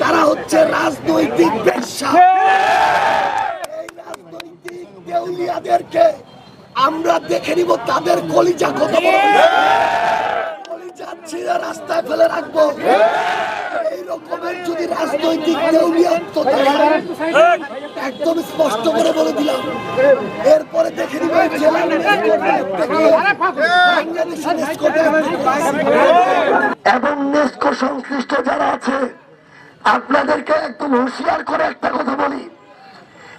তারা হচ্ছে রাজনৈতিক পেশা। এই রাজনৈতিক দেউলিয়াদেরকে আমরা দেখে নিব তাদের কলিজা কত বড়। কলিজা ছিঁড়ে রাস্তায় ফেলে রাখব। এই রকমের যদি রাজনৈতিক দেউলিয়াত্ম একদম স্পষ্ট করে বলে দিলাম। এরপরে দেখে নিব এবং নেস্কো সংশ্লিষ্ট যারা আছে আপনাদেরকে একদম হুঁশিয়ার করে একটা কথা বলি।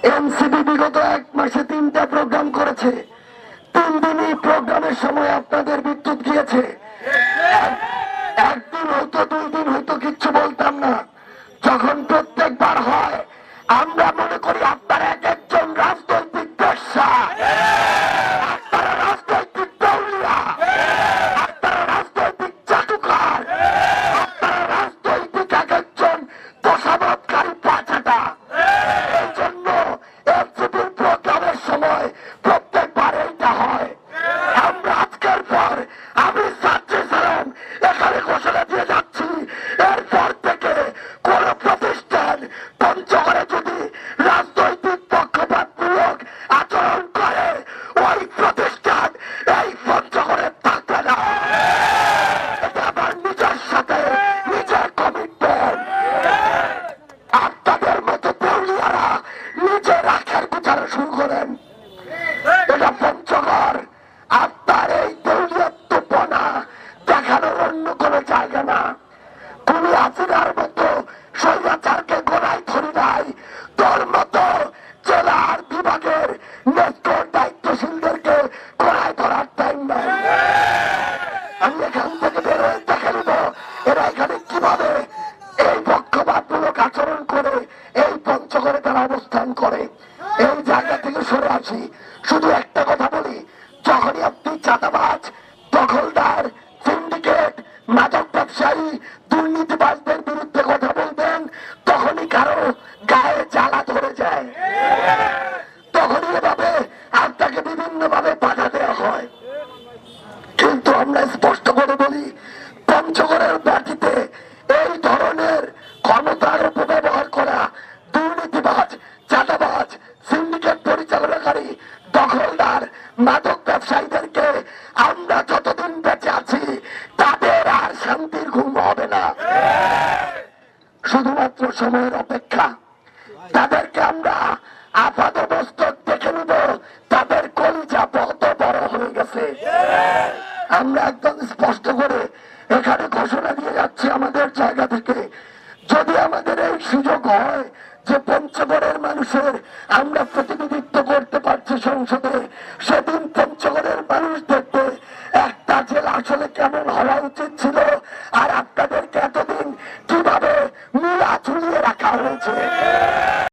এনসিবি বিগত এক মাসে তিনটা প্রোগ্রাম করেছে। তিন দিনই প্রোগ্রামের সময় আপনাদের বিদ্যুৎ গিয়েছে। একদিন হয়তো, দুই দিন হয়তো কিচ্ছু বলতাম না। যখন প্রত্যেকবার এরা এখানে কীভাবে এই পক্ষপাতমূলক আচরণ করে, এই পঞ্চগড়ে তারা অবস্থান করে? এই জায়গা থেকে সরে আসি। শুধু একটা কথা বলি, যখনই আপনি চাঁদাবাজ, দখলদার সিন্ডিকেট মাদক ব্যবসায়ী, দুর্নীতিবাজদের বিরুদ্ধে কথা বলবেন, তখনই কারও গায়ে জ্বালা ধরে যায়। মাদক ব্যবসায়ীদেরকে আমরা যতদিন বেঁচে আছি, তাদের আর শান্তির ঘুম হবে না। শুধুমাত্র সময়ের অপেক্ষা। তাদেরকে আমরা আপাত মস্তক দেখে নিব, তাদের কলিজা কত বড় হয়ে গেছে। আমরা একদম স্পষ্ট করে এখানে ঘোষণা দিয়ে যাচ্ছি আমাদের জায়গা থেকে। যদি আমাদের এই সুযোগ হয় যে পঞ্চগড়ের মানুষের আমরা প্রতিনিধিত্ব করতে পারছি সংসদে, সেদিন পঞ্চগড়ের মানুষ দেখবে একটা জেলা আসলে কেমন হওয়া উচিত ছিল?